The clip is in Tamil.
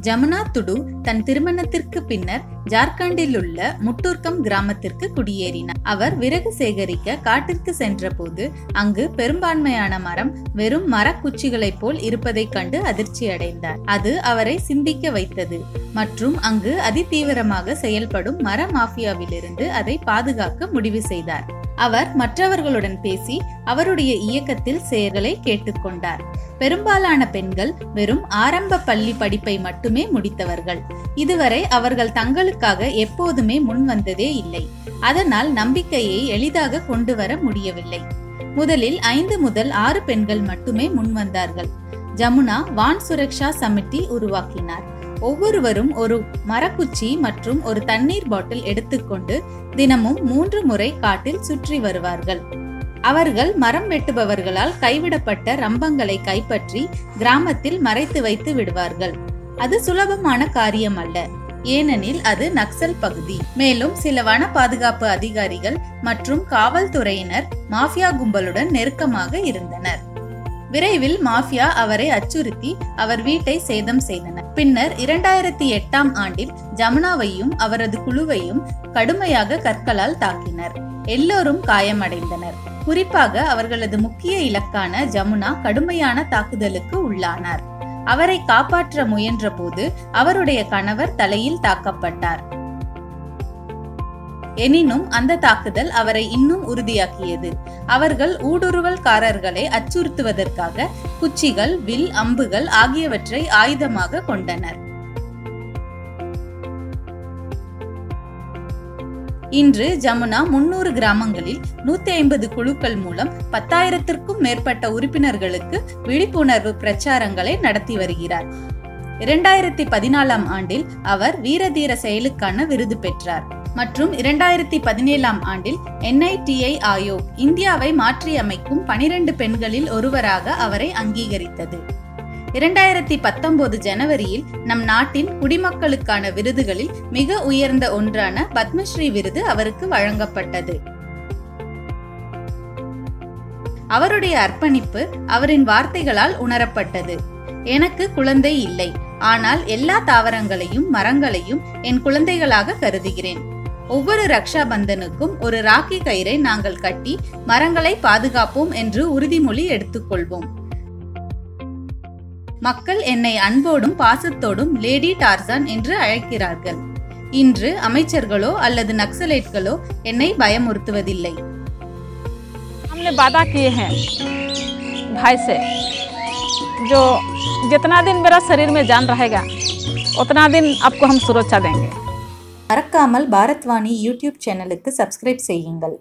ஜமுனா துடு தன் திருமணத்திற்கு பின்னர் ஜார்க்கண்டில் உள்ள முட்டூர்க்கம் கிராமத்திற்கு குடியேறினார். அவர் விறகு சேகரிக்க காட்டிற்கு சென்றபோது அங்கு பெரும்பான்மையான மரம் வெறும் மரக்குச்சிகளைப் போல் இருப்பதைக் கண்டு அதிர்ச்சி அடைந்தார். அது அவரை சிந்திக்க வைத்தது மற்றும் அங்கு அதிதீவிரமாக செயல்படும் மர மாஃபியாவிலிருந்து அதை பாதுகாக்க முடிவு செய்தார். அவர் மற்றவர்களுடன் பேசி அவருடைய இயக்கத்தில் செயல்களை கேட்டுக்கொண்டார். பெரும்பாலான பெண்கள் வெறும் ஆரம்ப பள்ளி படிப்பை மட்டுமே முடித்தவர்கள். இதுவரை அவர்கள் தங்களுக்காக எப்போதுமே முன் வந்ததே இல்லை. அதனால் நம்பிக்கையை எளிதாக கொண்டு வர முடியவில்லை. முதலில் ஐந்து முதல் ஆறு பெண்கள் மட்டுமே முன் வந்தார்கள். ஜமுனா வான் சுரக்ஷா சமிட்டி உருவாக்கினார். ஒவ்வொருவரும் ஒரு மரக்குச்சி மற்றும் ஒரு தண்ணீர் பாட்டில் எடுத்துக்கொண்டு தினமும் மூன்று முறை காட்டில் சுற்றி வருவார்கள். அவர்கள் மரம் வெட்டுபவர்களால் கைவிடப்பட்ட ரம்பங்களை கைப்பற்றி கிராமத்தில் மறைத்து வைத்து விடுவார்கள். அது சுலபமான காரியம் அல்ல. ஏனெனில் அது நக்சல் பகுதி. மேலும் சில வன பாதுகாப்பு அதிகாரிகள் மற்றும் காவல்துறையினர் மாஃபியா கும்பலுடன் நெருக்கமாக இருந்தனர். விரைவில் மாஃபியா அவரை அச்சுறுத்தி அவர் வீட்டை சேதம் செய்தனர். பின்னர் இரண்டாயிரத்தி எட்டாம் ஆண்டில் ஜமுனாவையும் அவரது குழுவையும் கடுமையாக கற்களால் தாக்கினர். எல்லோரும் காயமடைந்தனர். குறிப்பாக அவர்களது முக்கிய இலக்கான ஜமுனா கடுமையான தாக்குதலுக்கு உள்ளானார். அவரை காப்பாற்ற முயன்றபோது அவருடைய கணவர் தலையில் தாக்கப்பட்டார். எனினும் அந்த தாக்குதல் அவரை இன்னும் உறுதியாக்கியது. அவர்கள் ஊடுருவல்காரர்களை அச்சுறுத்துவதற்காக குச்சிகள் வில் அம்புகள் ஆகியவற்றை ஆயுதமாக கொண்டனர். இன்று ஜமுனா முன்னூறு கிராமங்களில் நூத்தி ஐம்பது குழுக்கள் மூலம் பத்தாயிரத்திற்கும் மேற்பட்ட உறுப்பினர்களுக்கு விழிப்புணர்வு பிரச்சாரங்களை நடத்தி வருகிறார். இரண்டாயிரத்தி பதினாலாம் ஆண்டில் அவர் வீரதீர செயலுக்கான விருது பெற்றார். மற்றும் இரண்டாயிரத்தி பதினேழாம் ஆண்டில் என்ஐடிஐ ஆயோக் இந்தியாவை மாற்றியமைக்கும் பனிரெண்டு பெண்களில் ஒருவராக அவரை அங்கீகரித்தது. இரண்டாயிரத்தி பத்தொன்பது ஜனவரியில் நம் நாட்டின் குடிமக்களுக்கான விருதுகளில் மிக உயர்ந்த ஒன்றான பத்மஸ்ரீ விருது அவருக்கு வழங்கப்பட்டது. அவருடைய அர்ப்பணிப்பு அவரின் வார்த்தைகளால் உணரப்பட்டது. எனக்கு குழந்தை இல்லை ஆனால் எல்லா தாவரங்களையும் மரங்களையும் என் குழந்தைகளாக கருதுகிறேன். ஒவ்வொரு ரக்ஷா பந்தனுக்கும் ஒரு ராக்கி கயிறை நாங்கள் கட்டி மரங்களை பாதுகாப்போம் என்று உறுதிமொழி எடுத்துக்கொள்வோம் மக்கள் என்னை அன்போடும் பாசத்தோடும் லேடி டார்சான் என்று அழைக்கிறார்கள் இன்று அமைச்சர்களோ அல்லது நக்சலைட்களோ என்னை பயமுறுத்துவதில்லை हमने वादा किए हैं भाई से जो जितना दिन मेरा शरीर में जान रहेगा उतना दिन आपको हम सुरक्षा देंगे மறக்காமல் பாரத்வாணி யூடியூப் சேனலுக்கு சப்ஸ்கிரைப் செய்யுங்கள்.